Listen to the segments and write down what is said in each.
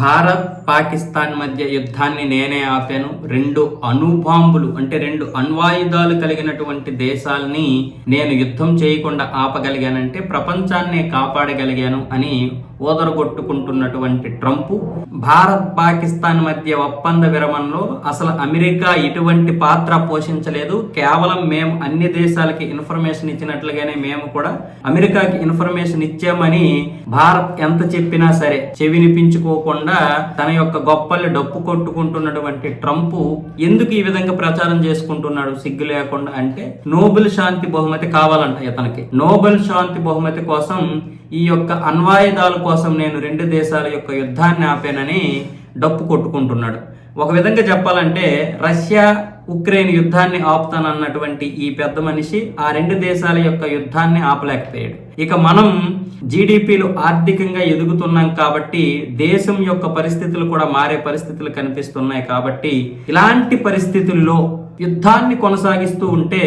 భారత్ పాకిస్తాన్ మధ్య యుద్ధాన్ని నేనే ఆపాను. రెండు అణుబాంబులు అంటే రెండు అణ్వాయుధాలు కలిగినటువంటి దేశాలని నేను యుద్ధం చేయకుండా ఆపగలిగానంటే ప్రపంచాన్నే కాపాడగలిగాను అని ఓదరగొట్టుకుంటున్నటువంటి ట్రంప్. భారత్ పాకిస్తాన్ మధ్య ఒప్పంద విరమణలో అసలు అమెరికా ఇటువంటి పాత్ర పోషించలేదు. కేవలం మేము అన్ని దేశాలకి ఇన్ఫర్మేషన్ ఇచ్చినట్లుగానే మేము కూడా అమెరికాకి ఇన్ఫర్మేషన్ ఇచ్చామని భారత్ ఎంత చెప్పినా సరే చెవినిపించుకోకుండా తన యొక్క గొప్పల్ని డప్పు కొట్టుకుంటున్నటువంటి ట్రంప్ ఎందుకు ఈ విధంగా ప్రచారం చేసుకుంటున్నాడు సిగ్గు లేకుండా అంటే నోబెల్ శాంతి బహుమతి కావాలంట ఇతనికి నోబెల్ శాంతి బహుమతి కోసం ఈ యొక్క అణ్వాయుధాల కోసం నేను రెండు దేశాల యొక్క యుద్ధాన్ని ఆపానని డప్పు కొట్టుకుంటున్నాడు. ఒక విధంగా చెప్పాలంటే రష్యా ఉక్రెయిన్ యుద్ధాన్ని ఆపుతానన్నటువంటి ఈ పెద్ద మనిషి ఆ రెండు దేశాల యొక్క యుద్ధాన్ని ఆపలేకపోయాడు. ఇక మనం జీడిపిలు ఆర్థికంగా ఎదుగుతున్నాం కాబట్టి దేశం యొక్క పరిస్థితులు కూడా మారే పరిస్థితులు కనిపిస్తున్నాయి కాబట్టి ఇలాంటి పరిస్థితుల్లో యుద్ధాన్ని కొనసాగిస్తూ ఉంటే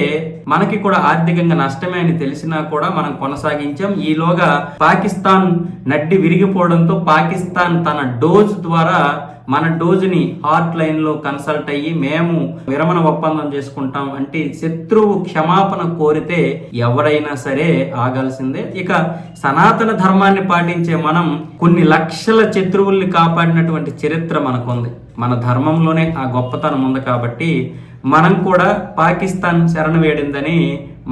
మనకి కూడా ఆర్థికంగా నష్టమే అని తెలిసినా కూడా మనం కొనసాగించాం. ఈలోగా పాకిస్తాన్ నడ్డి విరిగిపోవడంతో పాకిస్తాన్ తన డోజ్ ద్వారా మన డోజ్ని హాట్ లైన్లో కన్సల్ట్ అయ్యి మేము విరమణ ఒప్పందం చేసుకుంటాం అంటే శత్రువు క్షమాపణ కోరితే ఎవరైనా సరే ఆగాల్సిందే. ఇక సనాతన ధర్మాన్ని పాటించే మనం కొన్ని లక్షల శత్రువుల్ని కాపాడినటువంటి చరిత్ర మనకుంది. మన ధర్మంలోనే ఆ గొప్పతనం ఉంది కాబట్టి మనం కూడా పాకిస్తాన్ శరణ వేడిందని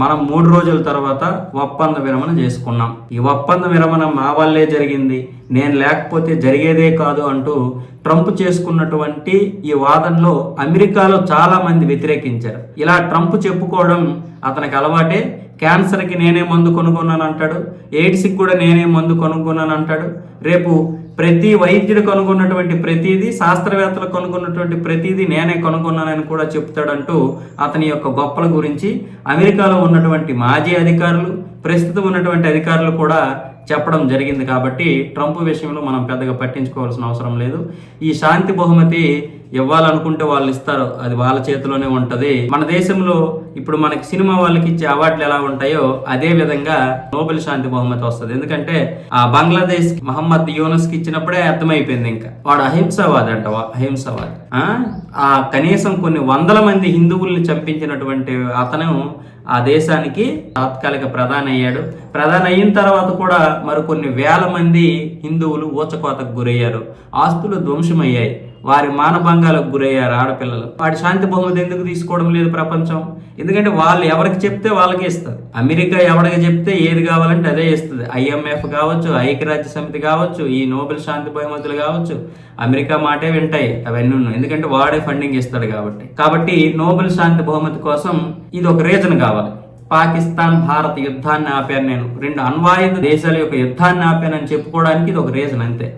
మనం మూడు రోజుల తర్వాత ఒప్పంద విరమణ చేసుకున్నాం. ఈ ఒప్పంద విరమణ మా వల్లే జరిగింది. నేను లేకపోతే జరిగేదే కాదు అంటూ ట్రంప్ చేసుకున్నటువంటి ఈ వాదనలో అమెరికాలో చాలా మంది వ్యతిరేకించారు. ఇలా ట్రంప్ చెప్పుకోవడం అతనికి అలవాటే. క్యాన్సర్కి నేనే మందు కొనుక్కున్నాను అంటాడు ఎయిడ్స్కి కూడా నేనే మందు కొనుక్కున్నాను అంటాడు రేపు ప్రతి వైద్యుడు కనుగొన్నటువంటి ప్రతిదీ శాస్త్రవేత్తలు కనుగొన్నటువంటి ప్రతిదీ నేనే కనుగొన్నానని కూడా చెప్తాడంటూ అతని యొక్క గొప్పల గురించి అమెరికాలో ఉన్నటువంటి మాజీ అధికారులు ప్రస్తుతం ఉన్నటువంటి అధికారులు కూడా చెప్పడం జరిగింది కాబట్టి ట్రంప్ విషయంలో మనం పెద్దగా పట్టించుకోవాల్సిన అవసరం లేదు. ఈ శాంతి బహుమతి ఇవ్వాలనుకుంటే వాళ్ళు ఇస్తారు. అది వాళ్ళ చేతిలోనే ఉంటుంది. మన దేశంలో ఇప్పుడు మనకి సినిమా వాళ్ళకి ఇచ్చే అవార్డులు ఎలా ఉంటాయో అదే విధంగా నోబెల్ శాంతి బహుమతి వస్తుంది. ఎందుకంటే ఆ బంగ్లాదేశ్ మహమ్మద్ యూనస్కి ఇచ్చినప్పుడే అర్థమైపోయింది ఇంకా. వాడు అహింసవాది అంట వా- అహింసవాది ఆ కనీసం కొన్ని వందల మంది హిందువుల్ని చంపించినటువంటి అతను ఆ దేశానికి తాత్కాలిక ప్రధాని అయ్యాడు ప్రధాని అయిన తర్వాత కూడా మరికొన్ని వేల మంది హిందువులు ఊచకోతకు గురయ్యారు. ఆస్తులు ధ్వంసమయ్యాయి. వారి మానభంగాలకు గురయ్యారు ఆడపిల్లలు. వాడి శాంతి బహుమతి ఎందుకు తీసుకోవడం లేదు ప్రపంచం? ఎందుకంటే వాళ్ళు ఎవరికి చెప్తే వాళ్ళకే ఇస్తుంది అమెరికా ఎవరికి చెప్తే ఏది కావాలంటే అదే ఇస్తుంది. ఐఎంఎఫ్ కావచ్చు ఐక్యరాజ్య సమితి కావచ్చు ఈ నోబెల్ శాంతి బహుమతులు కావచ్చు. అమెరికా మాటే వింటాయి అవన్నీ ఉన్నాయి ఎందుకంటే వాడే ఫండింగ్ ఇస్తాడు కాబట్టి. కాబట్టి నోబెల్ శాంతి బహుమతి కోసం ఇది ఒక రీజన్ కావాలి. పాకిస్తాన్ భారత్ యుద్ధాన్ని ఆపాను నేను. రెండు అణ్వాయుధ దేశాల యొక్క యుద్ధాన్ని ఆపానని చెప్పుకోవడానికి ఇది ఒక రీజన్ అంతే.